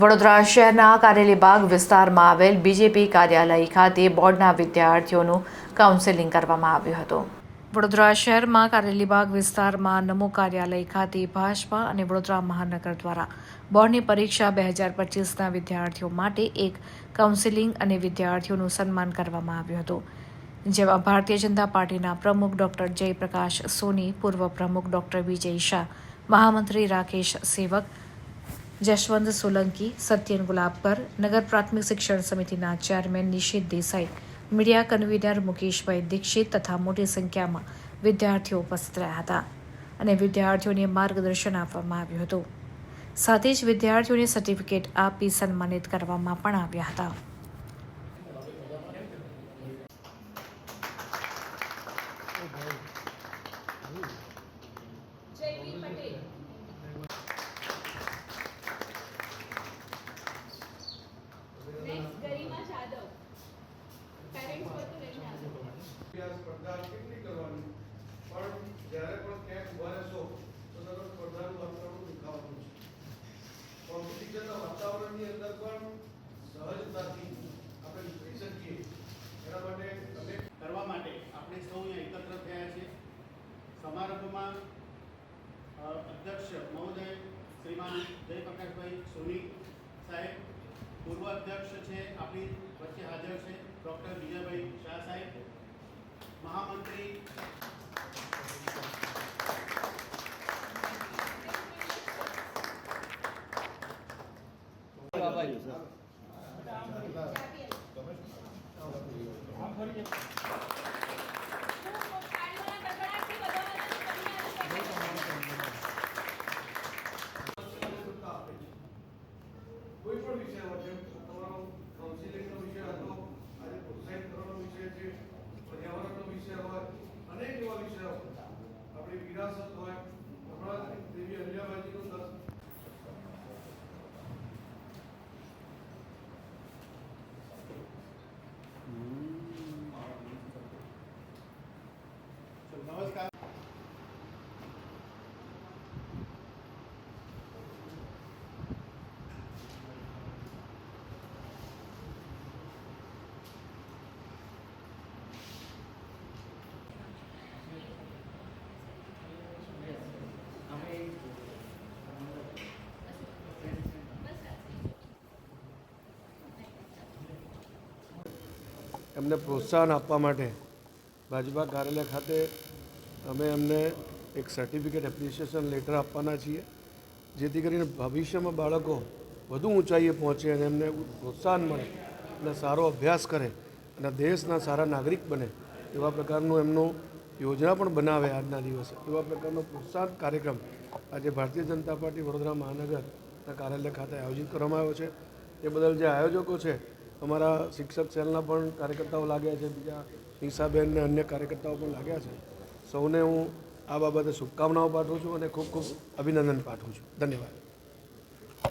વડોદરા શહેરના કારેલીબાગ વિસ્તારમાં આવેલ બીજેપી કાર્યાલય ખાતે બોર્ડના વિદ્યાર્થીઓનું કાઉન્સેલિંગ કરવામાં આવ્યું હતું. વડોદરા શહેરમાં કારેલીબાગ વિસ્તારમાં નમો કાર્યાલય ખાતે ભાજપા અને વડોદરા મહાનગર દ્વારા બોર્ડની પરીક્ષા બે હજાર પચીસના વિદ્યાર્થીઓ માટે એક કાઉન્સેલિંગ અને વિદ્યાર્થીઓનું સન્માન કરવામાં આવ્યું હતું. જેમાં ભારતીય જનતા પાર્ટીના પ્રમુખ ડોક્ટર જયપ્રકાશ સોની, પૂર્વ પ્રમુખ ડોક્ટર વિજય શાહ, મહામંત્રી રાકેશ સેવક જશવંત સોલંકી, સત્યન ગુલાબકર, નગર પ્રાથમિક શિક્ષણ સમિતિના chairman Nishit Desai, media convener Mukeshbhai Dixit તથા મોટી સંખ્યામાં વિદ્યાર્થીઓ ઉપસ્થિત રહ્યા હતા અને વિદ્યાર્થીઓને માર્ગદર્શન આપવામાં આવ્યું હતું. સાથે જ વિદ્યાર્થીઓને સર્ટિફિકેટ આપી સન્માનિત કરવામાં પણ આવ્યા હતા. સ્પર્ધા કેટલી કરવાની? પણ જ્યારે પણ ક્યાંક ઊભા રહેશો, તો તમે સ્પર્ધાનું વાતાવરણ દેખાવાનું છે. કોમ્પિટિશનના વાતાવરણની અંદર પણ સહજતાથી આપણે કરી શકીએ. એના માટે તમે કરવા માટે આપણે સૌ અહીંયા એકત્ર થયા છીએ. સમારંભમાં અધ્યક્ષ મહોદય, શ્રીમાન જયપ્રકાશભાઈ સોની સાહેબ, પૂર્વ અધ્યક્ષ છે, આપણી વચ્ચે હાજર છે, ડૉક્ટર વિજયભાઈ શાહ સાહેબ. મહામંત્રી તાળીઓના ગડગડાટથી વધાવવાના સત્તા આપે છે કોઈ પણ વિષય હોય એમને પ્રોત્સાહન આપવા માટે ભાજપા કાર્યાલય ખાતે અમે એમને એક સર્ટિફિકેટ એપ્રિસિએશન લેટર આપવાના છીએ, જેથી કરીને ભવિષ્યમાં બાળકો વધુ ઊંચાઈએ પહોંચે અને એમને પ્રોત્સાહન મળે અને સારો અભ્યાસ કરે અને દેશના સારા નાગરિક બને, એવા પ્રકારનું એમનું યોજના પણ બનાવે આજના દિવસે. એવા પ્રકારનો પ્રોત્સાહન કાર્યક્રમ આજે ભારતીય જનતા પાર્ટી વડોદરા મહાનગરના કાર્યાલય ખાતે આયોજિત કરવામાં આવ્યો છે. એ બદલ જે આયોજકો છે અમારા શિક્ષક સેલના પણ કાર્યકર્તાઓ લાગ્યા છે, બીજા નિશાબેન ને અન્ય કાર્યકર્તાઓ પણ લાગ્યા છે. સૌને હું આ બાબતે શુભકામનાઓ પાઠવું છું અને ખૂબ ખૂબ અભિનંદન પાઠવું છું. ધન્યવાદ.